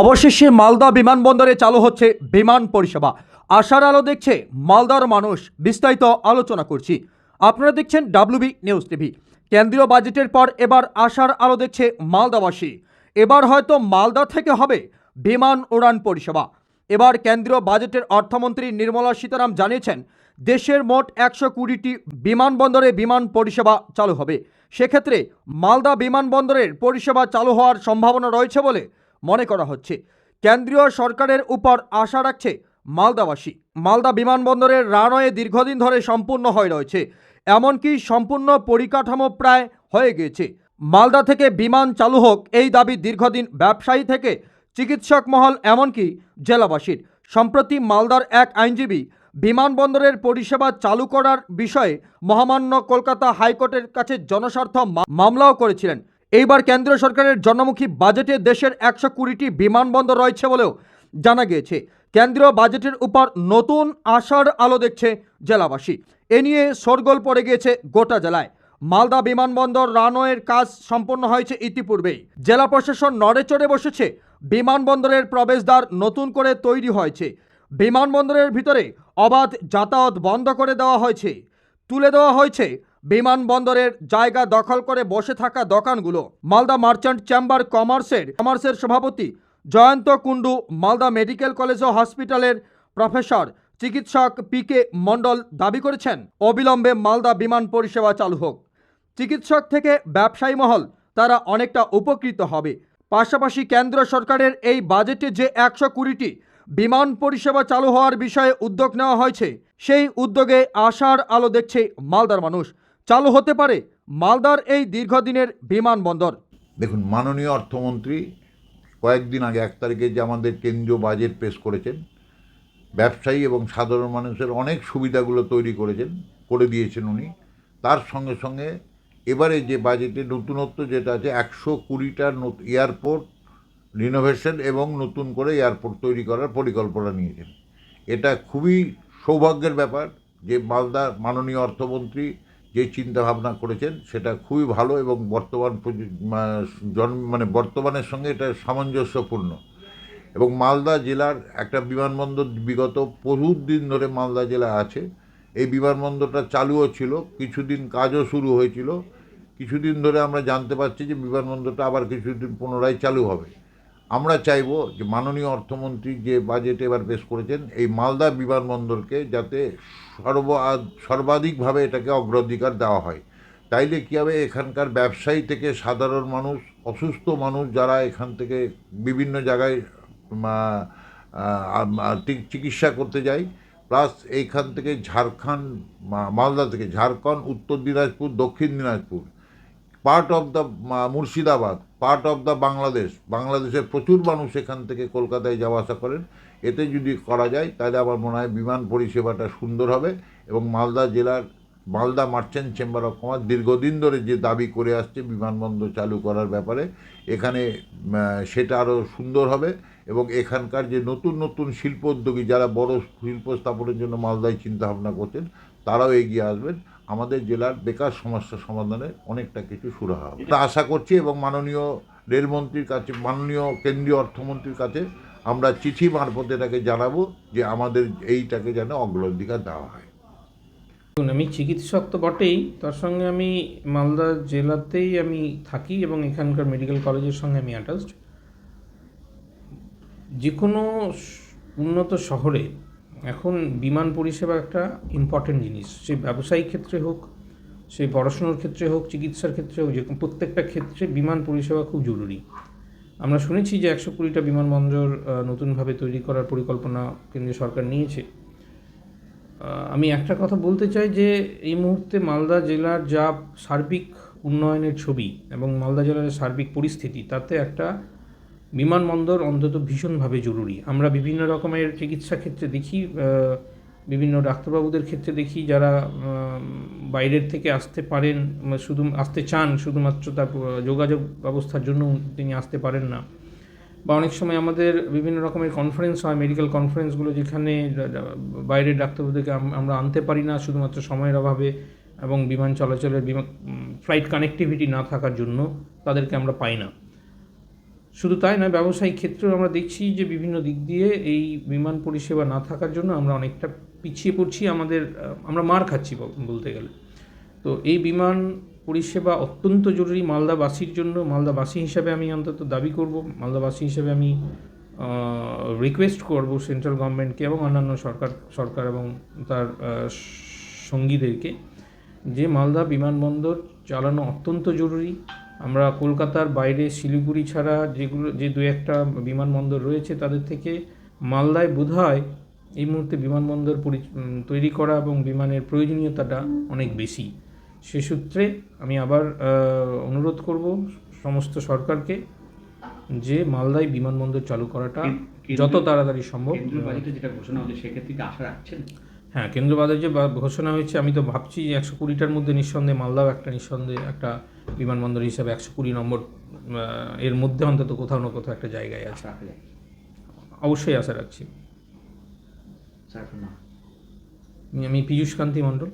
অবশেষে মালদা বিমানবন্দরে চালু হচ্ছে বিমান পরিষেবা। আশার আলো দেখছে মালদার মানুষ। বিস্তারিত আলোচনা করছি। আপনারা দেখছেন ডাব্লিউবি নিউজ টিভি। কেন্দ্রীয় বাজেটের পর এবার আশার আলো দেখছে মালদাবাসী। এবার হয়তো মালদা থেকে হবে বিমান উড়ান পরিষেবা। এবার কেন্দ্রীয় বাজেটের অর্থমন্ত্রী নির্মলা সীতারাম জানিয়েছেন, দেশের মোট একশো কুড়িটি বিমানবন্দরে বিমান পরিষেবা চালু হবে। সেক্ষেত্রে মালদা বিমানবন্দরের পরিষেবা চালু হওয়ার সম্ভাবনা রয়েছে বলে মনে করা হচ্ছে। কেন্দ্রীয় সরকারের উপর আশা রাখছে মালদাবাসী। মালদা বিমানবন্দরের রানওয়ে দীর্ঘদিন ধরে সম্পূর্ণ হয়ে রয়েছে। এমনকি সম্পূর্ণ পরিকাঠামো প্রায় হয়ে গিয়েছে। মালদা থেকে বিমান চালু হোক, এই দাবি দীর্ঘদিন ব্যবসায়ী থেকে চিকিৎসক মহল, এমনকি জেলাবাসীর। সম্প্রতি মালদার এক আইনজীবী বিমানবন্দরের পরিষেবা চালু করার বিষয়ে মহামান্য কলকাতা হাইকোর্টের কাছে জনস্বার্থ মামলাও করেছিলেন। এইবার কেন্দ্রীয় সরকারের জনমুখী বাজেটে দেশের একশো কুড়িটি বিমানবন্দর রয়েছে বলেও জানা গিয়েছে। কেন্দ্রীয় বাজেটের উপর নতুন আশার আলো দেখছে জেলাবাসী। এ নিয়ে শোরগোল পড়ে গিয়েছে গোটা জেলায়। মালদা বিমানবন্দর রানওয়ের কাজ সম্পন্ন হয়েছে ইতিপূর্বেই। জেলা প্রশাসন নড়ে চড়ে বসেছে, বিমানবন্দরের প্রবেশদ্বার নতুন করে তৈরি হয়েছে। বিমানবন্দরের ভিতরে অবাধ যাতায়াত বন্ধ করে দেওয়া হয়েছে। তুলে দেওয়া হয়েছে বিমানবন্দরের জায়গা দখল করে বসে থাকা দোকানগুলো। মালদা মার্চেন্ট চেম্বার কমার্সের কমার্সের সভাপতি জয়ন্ত কুণ্ডু, মালদা মেডিকেল কলেজ ও হসপিটালের প্রফেসর চিকিৎসক পি কে মণ্ডল দাবি করেছেন, অবিলম্বে মালদা বিমান পরিষেবা চালু হোক। চিকিৎসক থেকে ব্যবসায়ী মহল, তারা অনেকটা উপকৃত হবে। পাশাপাশি কেন্দ্র সরকারের এই বাজেটে যে একশো কুড়িটি বিমান পরিষেবা চালু হওয়ার বিষয়ে উদ্যোগ নেওয়া হয়েছে, সেই উদ্যোগে আশার আলো দেখছে মালদার মানুষ। চালু হতে পারে মালদার এই দীর্ঘদিনের বিমানবন্দর। দেখুন, মাননীয় অর্থমন্ত্রী কয়েকদিন আগে, এক তারিখে যে আমাদের কেন্দ্রীয় বাজেট পেশ করেছেন, ব্যবসায়ী এবং সাধারণ মানুষের অনেক সুবিধাগুলো তৈরি করেছেন, করে দিয়েছেন উনি। তার সঙ্গে সঙ্গে এবারে যে বাজেটে নতুনত্ব যেটা আছে, একশো কুড়িটা এয়ারপোর্ট রিনোভেশন এবং নতুন করে এয়ারপোর্ট তৈরি করার পরিকল্পনা নিয়েছেন। এটা খুবই সৌভাগ্যের ব্যাপার যে মালদা মাননীয় অর্থমন্ত্রী যে চিন্তা ভাবনা করেছেন, সেটা খুবই ভালো এবং বর্তমান প্রযু- মা- জন মানে বর্তমানের সঙ্গে এটা সামঞ্জস্যপূর্ণ। এবং মালদা জেলার একটা বিমানবন্দর বিগত বহু দিন ধরে মালদা জেলা আছে। এই বিমানবন্দরটা চালুও ছিল, কিছুদিন কাজও শুরু হয়েছিল। কিছুদিন ধরে আমরা জানতে পারছি যে বিমানবন্দরটা আবার কিছুদিন পুনরায় চালু হবে। আমরা চাইব যে মাননীয় অর্থমন্ত্রী যে বাজেট এবার পেশ করেছেন, এই মালদা বিমানবন্দরকে যাতে সর্ব, সর্বাধিকভাবে এটাকে অগ্রাধিকার দেওয়া হয়। তাইলে কী হবে? এখানকার ব্যবসায়ী থেকে সাধারণ মানুষ, অসুস্থ মানুষ যারা এখান থেকে বিভিন্ন জায়গায় চিকিৎসা করতে যায় প্লাস এইখান থেকে ঝাড়খণ্ড মালদা থেকে Jharkhand, Uttar Dinajpur, Dakshin Dinajpur. Part of the Murshidabad part of the Bangladesh বাংলাদেশের প্রচুর মানুষ এখান থেকে কলকাতায় যাওয়া আসা করেন। এতে যদি করা যায়, তাহলে আমার মনে হয় বিমান পরিষেবাটা সুন্দর হবে এবং মালদা জেলার, Malda merchant chamber of commerce দীর্ঘদিন ধরে যে দাবি করে আসছে বিমানবন্দর চালু করার ব্যাপারে, এখানে সেটা আরও সুন্দর হবে এবং এখানকার যে নতুন নতুন শিল্প উদ্যোগী যারা বড় শিল্প স্থাপনের জন্য মালদায় চিন্তাভাবনা করছেন, তারাও এগিয়ে আসবেন। আমাদের জেলার বেকার সমস্যা সমাধানে অনেকটা কিছু শুরু হবে এটা আশা করছি এবং মাননীয় রেলমন্ত্রীর কাছে মাননীয় কেন্দ্রীয় অর্থমন্ত্রীর কাছে আমরা চিঠি মারফত এটাকে জানাব যে আমাদের এইটাকে যেন অগ্রাধিকার দেওয়া হয়। আমি চিকিৎসক তো বটেই তার সঙ্গে আমি মালদা জেলাতেই আমি থাকি এবং এখানকার মেডিকেল কলেজের সঙ্গে আমি অ্যাটাচড যে কোনো উন্নত শহরে এখন বিমান পরিষেবা একটা ইম্পর্টেন্ট জিনিস। সে ব্যবসায়িক ক্ষেত্রে হোক, সে পড়াশুনোর ক্ষেত্রে হোক, চিকিৎসার ক্ষেত্রে হোক, যে প্রত্যেকটা ক্ষেত্রে বিমান পরিষেবা খুব জরুরি। আমরা শুনেছি যে একশো কুড়িটা বিমানবন্দর নতুনভাবে তৈরি করার পরিকল্পনা কেন্দ্রীয় সরকার নিয়েছে। আমি একটা কথা বলতে চাই যে, এই মুহূর্তে মালদা জেলার যা সার্বিক উন্নয়নের ছবি এবং মালদা জেলার সার্বিক পরিস্থিতি, তাতে একটা বিমানবন্দর অন্তত ভীষণভাবে জরুরি। আমরা বিভিন্ন রকমের চিকিৎসা ক্ষেত্রে দেখি বিভিন্ন ডাক্তারবাবুদের ক্ষেত্রে দেখি যারা বাইরের থেকে আসতে পারেন শুধু, আসতে চান, শুধুমাত্র তার যোগাযোগ ব্যবস্থার জন্য তিনি আসতে পারেন না। বা অনেক সময় আমাদের বিভিন্ন রকমের কনফারেন্স হয় মেডিকেল কনফারেন্সগুলো যেখানে বাইরের ডাক্তারবাবুদেরকে আমরা আনতে পারি না শুধুমাত্র সময়ের অভাবে এবং বিমান চলাচলের বিমান ফ্লাইট কানেক্টিভিটি না থাকার জন্য তাদেরকে আমরা পাই না। শুধু তাই নয়, ব্যবসায়িক ক্ষেত্রেও আমরা দেখছি যে বিভিন্ন দিক দিয়ে এই বিমান পরিষেবা না থাকার জন্য আমরা অনেকটা পিছিয়ে পড়ছি, আমাদের আমরা মার খাচ্ছি বলতে গেলে। তো এই বিমান পরিষেবা অত্যন্ত জরুরি মালদাবাসীর জন্য। মালদাবাসী হিসাবে আমি অন্তত দাবি করব, মালদাবাসী হিসাবে আমি রিকোয়েস্ট করব সেন্ট্রাল গভর্নমেন্টকে এবং অন্যান্য সরকার সরকার এবং তার সঙ্গীদেরকে যে মালদা বিমানবন্দর চালানো অত্যন্ত জরুরি। আমরা কলকাতার বাইরে শিলিগুড়ি ছাড়া যেগুলো যে দু একটা বিমানবন্দর রয়েছে তাদের থেকে মালদায় বোধহয় এই মুহূর্তে বিমানবন্দর পরি- তৈরি করা এবং বিমানের প্রয়োজনীয়তাটা অনেক বেশি। সে সূত্রে আমি আবার অনুরোধ করব সমস্ত সরকারকে যে মালদায় বিমানবন্দর চালু করাটা যত তাড়াতাড়ি সম্ভব। যেটা ঘোষণা হচ্ছে সেক্ষেত্রে আশা রাখছেন? হ্যাঁ কেন্দ্র বাজার যে ঘোষণা হয়েছে আমি তো ভাবছি যে একশো কুড়িটার মধ্যে নিঃসন্দেহে মালদাও একটা নিঃসন্দেহে একটা বিমানবন্দর হিসাবে একশো কুড়ি নম্বর এর মধ্যে অন্তত কোথাও না কোথাও একটা জায়গায় আছে। যায় অবশ্যই আশা রাখছি। আমি পীযূষ কান্তি মণ্ডল।